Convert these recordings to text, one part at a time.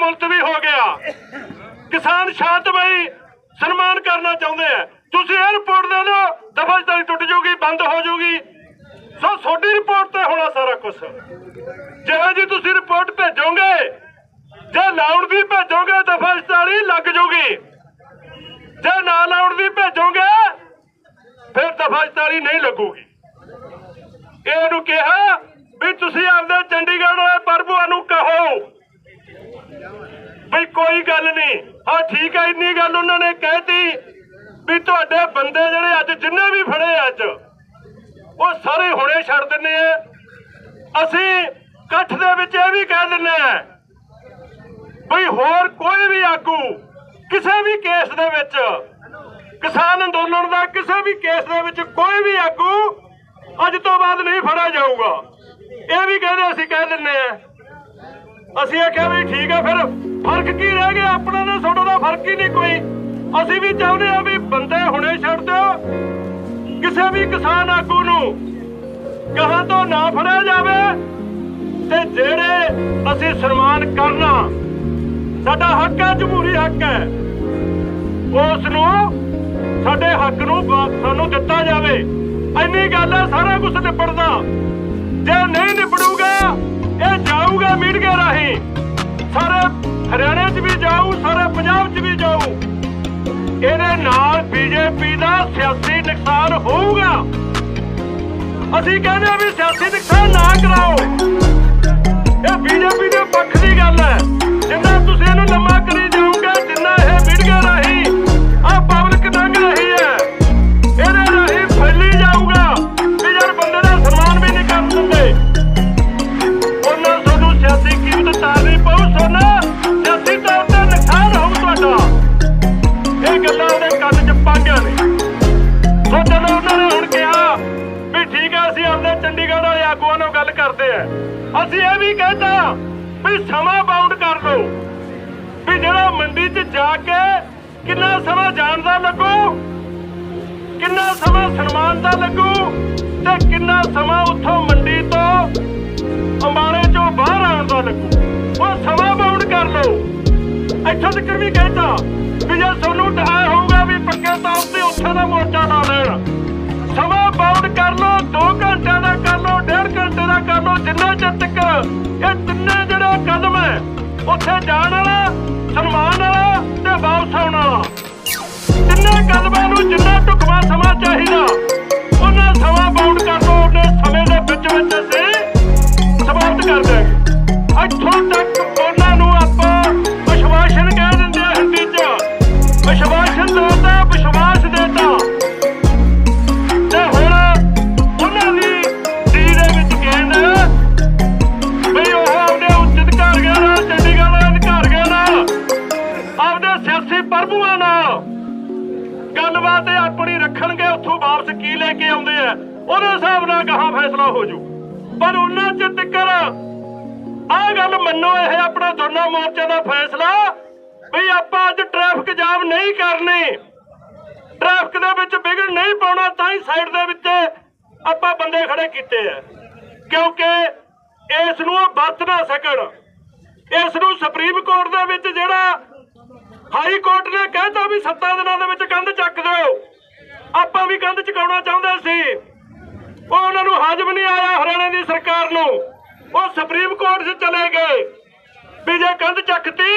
ਮੁਲਤਵੀ ਹੋ ਗਿਆ। ਕਿਸਾਨ ਸ਼ਾਂਤਮਈ ਸਨਮਾਨ ਕਰਨਾ ਚਾਹੁੰਦੇ ਆ। ਤੁਸੀਂ ਇਹ ਰਿਪੋਰਟ ਦੇ ਦਿਓ ਦਫਾਦਾਰੀ ਟੁੱਟ ਜੂਗੀ ਬੰਦ ਹੋ ਜੂਗੀ ਸੋ ਤੁਹਾਡੀ ਰਿਪੋਰਟ ਤੇ ਹੋਣਾ ਸਾਰਾ ਕੁਝ ਜਿਹੋ ਜੀ ਤੁਸੀਂ ਰਿਪੋਰਟ ਭੇਜੋਗੇ, ਜੇ ਲਾਉਣ ਦੀ ਭੇਜੋਗੇ ਦਫਾਦਾਰੀ ਲੱਗ ਜੂਗੀ ਜੇ ਨਾ ਲਾਉਣ ਦੀ ਭੇਜੋਗੇ, ਫਿਰ ਦਫਾਦਾਰੀ ਨਹੀਂ ਲੱਗੂਗੀ। ਇਹਨੂੰ ਕਿਹਾ ਵੀ ਤੁਸੀਂ ਆਪਦੇ ਚੰਡੀਗੜ੍ਹ ਵਾਲੇ ਪ੍ਰਭੂਆਂ ਨੂੰ ਕਹੋ ਵੀ ਕੋਈ ਗੱਲ ਨਹੀਂ। ਹਾਂ, ਠੀਕ ਹੈ ਇੰਨੀ ਗੱਲ ਉਹਨਾਂ ਨੇ ਕਹਿਤੀ ਵੀ ਤੁਹਾਡੇ ਬੰਦੇ ਜਿਹੜੇ ਅੱਜ ਜਿੰਨੇ ਵੀ ਫੜੇ ਅੱਜ, ਉਹ ਸਾਰੇ ਹੁਣੇ ਛੱਡ ਦਿੰਨੇ ਆ। ਅਸੀਂ ਇਕੱਠ ਦੇ ਵਿੱਚ ਇਹ ਵੀ ਕਹਿ ਦਿੰਨੇ ਆ ਵੀ ਹੋਰ ਕੋਈ ਵੀ ਆਗੂ ਕਿਸੇ ਵੀ ਕੇਸ ਦੇ ਵਿੱਚ, ਕਿਸਾਨ ਅੰਦੋਲਨ ਦਾ ਕਿਸੇ ਵੀ ਕੇਸ ਦੇ ਵਿੱਚ ਕੋਈ ਵੀ ਆਗੂ ਅੱਜ ਤੋਂ ਬਾਅਦ ਨਹੀਂ ਫੜਿਆ ਜਾਊਗਾ। ਇਹ ਵੀ ਕਹਿੰਦੇ ਅਸੀਂ ਕਹਿ ਦਿੰਨੇ ਆ। ਅਸੀਂ ਆਖਿਆ ਵੀ ਠੀਕ ਆ ਫਿਰ। ਫ਼ਰਕ ਕੀ ਰਹਿ ਗਿਆ? ਆਪਣਾ ਤੇ ਤੁਹਾਡਾ ਦਾ ਫ਼ਰਕ ਹੀ ਨਹੀਂ ਕੋਈ। ਅਸੀਂ ਵੀ ਚਾਹੁੰਦੇ ਆ ਵੀ ਬੰਦੇ ਹੁਣੇ ਛੱਡ ਦਿਓ। ਕਿਸੇ ਵੀ ਕਿਸਾਨ ਆਗੂ ਨੂੰ ਕਹਾਂ ਤੋਂ ਨਾ ਫੜਿਆ ਜਾਵੇ ਤੇ ਜਿਹੜੇ ਅਸੀਂ ਸਨਮਾਨ ਕਰਨਾ, ਸਾਡਾ ਹੱਕ ਹੈ, ਜਮਹੂਰੀ ਹੱਕ ਹੈ, ਉਸ ਨੂੰ, ਸਾਡੇ ਹੱਕ ਨੂੰ ਸਾਨੂੰ ਦਿੱਤਾ ਜਾਵੇ। ਇੰਨੀ ਗੱਲ ਹੈ, ਸਾਰਾ ਕੁਝ ਨਿਬੜਦਾ। ਜੇ ਨਹੀਂ ਨਿਬੜੂਗਾ, ਇਹ ਜਾਊਗਾ ਮੀਡੀਆ ਰਾਹੀਂ। ਬੀਜੇਪੀ ਦਾ ਸਿਆਸੀ ਨੁਕਸਾਨ ਹੋਊਗਾ। ਅਸੀਂ ਕਹਿੰਦੇ ਆ ਵੀ ਸਿਆਸੀ ਨੁਕਸਾਨ ਨਾ ਕਰਾਓ। ਅਸੀਂ ਇਹ ਵੀ ਕਹਿੰਦਾ ਵੀ ਸਮਾਂ ਬਾਉਂਡ ਕਰ ਲਓ ਵੀ ਜਿਹੜਾ ਮੰਡੀ 'ਚ ਜਾ ਕੇ ਕਿੰਨਾ ਸਮਾਂ ਜਾਣ ਦਾ ਕਿੰਨਾ ਸਮਾਂ ਸਨਮਾਨ ਦਾ ਲੱਗੂ ਤੇ ਕਿੰਨਾ ਸਮਾਂ ਉੱਥੋਂ ਮੰਡੀ ਤੋਂ ਅੰਬਾਲੇ ਚੋਂ ਬਾਹਰ ਆਉਣ ਦਾ ਲੱਗੂ। ਉਹ ਸਮਾਂ ਬਾਉਂਡ ਕਰ ਲਓ। ਇੱਥੋਂ ਤੱਕ ਵੀ ਕਹਿੰਦਾ ਵੀ ਜੇ ਇਹ ਤਿੰਨੇ ਜਿਹੜਾ ਕਦਮ ਹੈ ਉੱਥੇ ਜਾਣ ਵਾਲਾ, ਸਨਮਾਨ ਵਾਲਾ ਤੇ ਵਾਪਸ ਆਉਣ ਵਾਲਾ। ਤਿੰਨੇ ਕਦਮਾਂ ਨੂੰ ਜਿੰਨਾ ਢੁਕਵਾਂ ਸਮਾਂ ਚਾਹੀਦਾ, ਉਹਨਾਂ ਸਮਾਂ ਬਾਉਂਡ ਕਰ ਲਓ ਉਹਨੇ ਸਮੇਂ ਦੇ ਵਿੱਚ ਵਿੱਚ ਅਸੀਂ ਸਮਾਪਤ ਕਰ ਦਿਆਂਗੇ। ਇੱਥੋਂ ਤੱਕ ਵਾਪਸ ਆਉਂਦੇ ਆ, ਉਹਦੇ ਹਿਸਾਬ ਨਾਲ ਗਾਹਾਂ ਫੈਸਲਾ ਹੋ ਜੂ। ਪਰ ਉਹਨਾਂ ਚ ਤਿੱਕਰ ਆਹ ਗੱਲ ਮੰਨੋ, ਇਹ ਆਪਣਾ ਦੋਨਾਂ ਮੋਰਚੇ ਦਾ ਫੈਸਲਾ ਵੀ ਆਪਾਂ ਅੱਜ ਟ੍ਰੈਫਿਕ ਜਾਮ ਨਹੀਂ ਕਰਨੀ। ਟ੍ਰੈਫਿਕ ਦੇ ਵਿੱਚ ਵਿਗੜ ਨਹੀਂ ਪਾਉਣਾ, ਤਾਂ ਹੀ ਸਾਈਡ ਦੇ ਵਿੱਚ ਆਪਾਂ ਬੰਦੇ ਖੜੇ ਕੀਤੇ ਆ। ਕਿਉਂਕਿ ਇਸ ਨੂੰ ਵਰਤ ਨਾ ਸਕਣ। ਇਸ ਨੂੰ ਸੁਪਰੀਮ ਕੋਰਟ ਦੇ ਵਿੱਚ ਜਿਹੜਾ ਹਾਈ ਕੋਰਟ ਨੇ ਕਹਿਤਾ ਵੀ 7 ਦਿਨਾਂ ਦੇ ਵਿੱਚ ਕੰਧ ਚੱਕ ਦਿਓ। ਆਪਾਂ ਵੀ ਕੰਧ ਚੁਕਾਉਣਾ ਚਾਹੁੰਦੇ ਸੀ। ਉਹ ਉਹਨਾਂ ਨੂੰ ਹਾਜ਼ਮ ਨਹੀਂ ਆਇਆ ਹਰਿਆਣੇ ਦੀ ਸਰਕਾਰ ਨੂੰ। ਉਹ ਸੁਪਰੀਮ ਕੋਰਟ 'ਚ ਚਲੇ ਗਏ। ਵੀ ਜੇ ਕੰਧ ਚੱਕਤੀ,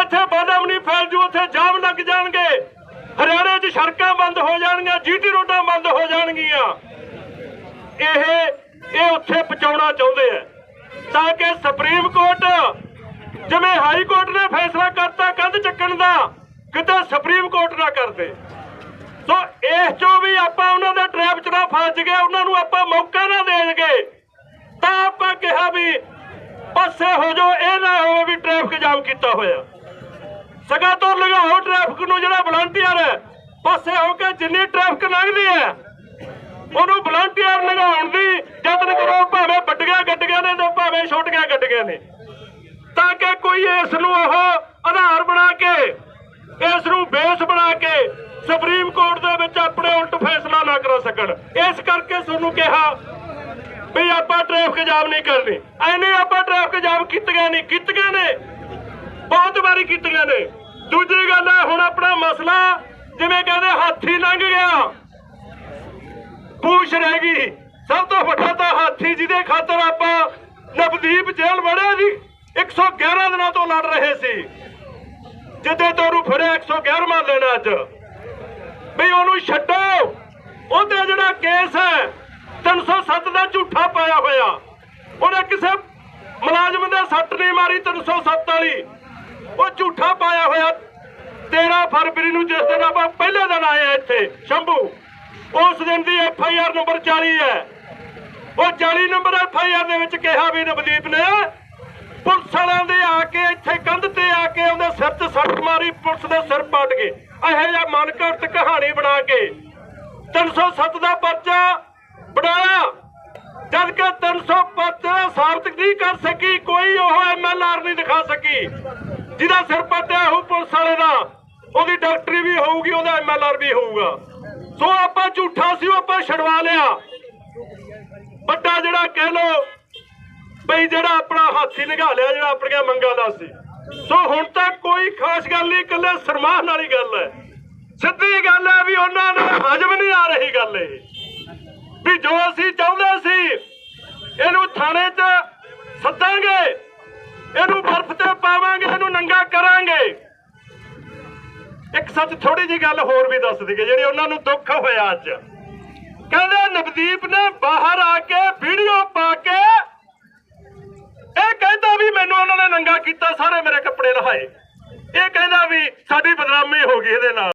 ਇੱਥੇ ਬਾਦਾਮ ਨਹੀਂ ਫੈਲ ਜੂ, ਉੱਥੇ ਜਾਮ ਲੱਗ ਜਾਣਗੇ। ਹਰਿਆਣੇ 'ਚ ਸੜਕਾਂ ਬੰਦ ਹੋ ਜਾਣਗੀਆਂ, ਜੀਟੀ ਰੋਡਾਂ ਬੰਦ ਹੋ ਜਾਣਗੀਆਂ। ਇਹ ਇਹ ਉੱਥੇ ਪਹੁੰਚਾਉਣਾ ਚਾਹੁੰਦੇ ਆ। ਤਾਂ ਕਿ ਸੁਪਰੀਮ ਕੋਰਟ, ਜਿਵੇਂ ਹਾਈ ਕੋਰਟ ਨੇ ਫੈਸਲਾ ਕਰਤਾ ਕੰਧ ਚੱਕਣ ਦਾ, ਕਿਤੇ ਸੁਪਰੀਮ ਕੋਰਟ ਨਾ ਕਰਦੇ ਸੋ ਇਸ ਚੋਂ ਵੀ ਆਪਾਂ ਉਹਨਾਂ ਦੇ ਟ੍ਰੈਪ 'ਚ ਨਾ ਫਸ ਗਏ, ਉਹਨਾਂ ਨੂੰ ਆਪਾਂ ਮੌਕਾ ਨਾ ਦੇਣਗੇ। ਤਾਂ ਆਪਾਂ ਕਿਹਾ ਵੀ ਪਾਸੇ ਹੋ ਜਾਓ, ਇਹ ਨਾ ਹੋਵੇ ਵੀ ਟ੍ਰੈਫਿਕ ਜਾਮ ਕੀਤਾ ਹੋਇਆ। ਸਗਾ ਤੋਂ ਲਗਾਓ ਟ੍ਰੈਫਿਕ ਨੂੰ ਜਿਹੜਾ ਵਲੰਟੀਅਰ ਹੈ, ਪਾਸੇ ਹੋ ਕੇ ਜਿੰਨੀ ਟ੍ਰੈਫਿਕ ਲੰਘਦੀ ਹੈ, ਉਹਨੂੰ ਵਲੰਟੀਅਰ ਲਗਾਉਣ ਦੀ ਯਤਨ ਕਰੋ, ਭਾਵੇਂ ਵੱਡੀਆਂ ਗੱਡੀਆਂ ਨੇ ਤੇ ਭਾਵੇਂ ਛੋਟੀਆਂ ਗੱਡੀਆਂ ਨੇ। ਤਾਂ ਕਿ ਕੋਈ ਇਸ ਨੂੰ ਉਹ ਆਧਾਰ ਬਣਾ ਕੇ, ਇਸ ਨੂੰ ਬੇਸ ਬਣਾ ਕੇ ਸੁਪਰੀਮ ਕੋਰਟ ਦੇ ਵਿੱਚ ਆਪਣੇ ਉਲਟ ਫੈਸਲਾ ਨਾ ਕਰ ਸਕਣ। ਇਸ ਕਰਕੇ ਤੁਹਾਨੂੰ ਕਿਹਾ ਵੀ ਆਪਾਂ ਟ੍ਰੈਫਿਕ ਜਾਮ ਨਹੀਂ ਕਰਨੀ। ਐਨੇ ਆਪਾਂ ਟ੍ਰੈਫਿਕ ਜਾਮ ਕੀਤੀਆਂ ਨਹੀਂ, ਕੀਤੀਆਂ ਨੇ। ਬਹੁਤ ਵਾਰੀ ਕੀਤੀਆਂ ਨੇ। ਦੂਜੀ ਗੱਲ ਹੈ, ਹੁਣ ਆਪਣਾ ਮਸਲਾ ਜਿਵੇਂ ਕਹਿੰਦੇ ਹਾਥੀ ਲੰਘ ਗਿਆ। ਪੂਛ ਰਹਿ ਗਈ। ਸਭ ਤੋਂ ਵੱਡਾ ਤਾਂ ਹਾਥੀ, ਜਿਹਦੇ ਖਾਤਰ ਆਪਾਂ ਨਵਦੀਪ ਜੇਲ੍ਹ ਵੜੇ ਜੀ 111 ਦਿਨਾਂ ਤੋਂ ਲੜ ਰਹੇ ਸੀ। ਜਿੱਦੇ ਤੋਂ ਉਹਨੂੰ ਫੜਿਆ 111ਵਾਂ ਦਿਨ ਅੱਜ। ਉਹਨੂੰ ਛੱਡੋ। ਉਹਦੇ ਜਿਹੜਾ ਕੇਸ ਹੈ 307 ਦਾ ਝੂਠਾ ਪਾਇਆ ਹੋਇਆ। ਉਹਨੇ ਕਿਸੇ ਮੁਲਾਜ਼ਮ ਦੇ ਸੱਟ ਨਹੀਂ ਮਾਰੀ 307 ਵਾਲੀ। ਉਹ ਝੂਠਾ ਪਾਇਆ ਹੋਇਆ। 13 ਫਰਵਰੀ ਨੂੰ ਜਿਸ ਦਿਨ ਆਪਾਂ ਪਹਿਲੇ ਦਿਨ ਆਏ ਆ ਇੱਥੇ, ਸ਼ੰਭੂ, ਉਸ ਦਿਨ ਦੀ ਐਫ ਆਈ ਆਰ ਨੰਬਰ 40 ਹੈ। ਉਹ 40 ਨੰਬਰ ਐਫ ਆਈ ਆਰ ਦੇ ਵਿੱਚ ਕਿਹਾ ਵੀ ਨਵਦੀਪ ਨੇ, ਪੁਲਿਸ ਵਾਲਿਆਂ ਦੇ ਆ ਕੇ ਇੱਥੇ ਕੰਧ ਤੇ ਆ ਕੇ ਉਹਦੇ ਸਿਰ 'ਚ ਸੱਟ ਮਾਰੀ, ਪੁਲਿਸ ਦੇ ਸਿਰ ਪੱਟ ਗਏ ਇਹੋ ਜਿਹਾ ਮਨ ਕਹਾਣੀ ਬਣਾ ਕੇ 307 ਦਾ ਪਰਚਾ ਬਣਾਇਆ, ਜਦ ਕਿ 305 ਸਾਬਤ ਨਹੀਂ ਕਰ ਸਕੀ, ਕੋਈ ਉਹ ਐਮਐਲਆਰ ਨਹੀਂ ਦਿਖਾ ਸਕੀ, ਜਿਹਦਾ ਸਿਰ ਪੱਟਿਆ ਹੋਊ ਪੁਲਿਸ ਵਾਲੇ ਦਾ, ਉਹਦੀ ਡਾਕਟਰੀ ਵੀ ਹੋਊਗੀ, ਉਹਦਾ ਐਮਐਲਆਰ ਵੀ ਹੋਊਗਾ। ਸੋ ਆਪਾਂ ਝੂਠਾ ਸੀ, ਉਹ ਆਪਾਂ ਛਡਵਾ ਲਿਆ। ਵੱਡਾ ਜਿਹੜਾ ਕਹਿ ਲੋ ਬਈ ਜਿਹੜਾ ਆਪਣਾ ਹਾਥੀ ਨਿਘਾ ਲਿਆ, ਜਿਹੜਾ ਆਪਣੀਆਂ ਮੰਗਾਂ ਦਾ ਸੀ। ਸੋ ਹੁਣ ਤੱਕ ਕੋਈ ਖਾਸ ਗੱਲ ਨਹੀਂ, ਇਕੱਲੇ ਸਰਮਾਨ ਵਾਲੀ ਗੱਲ ਹੈ। ਸਿੱਧੀ ਗੱਲ ਹੈ ਵੀ ਉਹਨਾਂ ਨੂੰ ਹਜਮ ਨਹੀਂ ਆ ਰਹੀ ਗੱਲ ਇਹ। ਵੀ ਜੋ ਅਸੀਂ ਚਾਹੁੰਦੇ ਸੀ, ਇਹਨੂੰ ਥਾਣੇ 'ਚ ਸੱਦਾਂਗੇ, ਇਹਨੂੰ ਬਰਫ਼ ਤੇ ਪਾਵਾਂਗੇ, ਇਹਨੂੰ ਨੰਗਾ ਕਰਾਂਗੇ। ਇੱਕ ਸੱਚ ਥੋੜੀ ਜੀ ਗੱਲ ਹੋਰ ਵੀ ਦੱਸ ਦਈਏ, ਜਿਹੜੀ ਉਹਨਾਂ ਨੂੰ ਦੁੱਖ ਹੋਇਆ ਅੱਜ। ਕਹਿੰਦੇ ਨਵਦੀਪ ਨੇ ਬਾਹਰ ਆ ਕੇ ਵੀਡੀਓ ਪਾ ਕੇ ਮੈਨੂੰ ਉਹਨਾਂ ਨੇ ਨੰਗਾ ਕੀਤਾ, ਸਾਰੇ ਮੇਰੇ ਕੱਪੜੇ ਲਹਾਏ ਇਹ ਕਹਿੰਦਾ ਵੀ ਸਾਡੀ ਬਦਨਾਮੀ ਹੋ ਗਈ ਇਹਦੇ ਨਾਲ।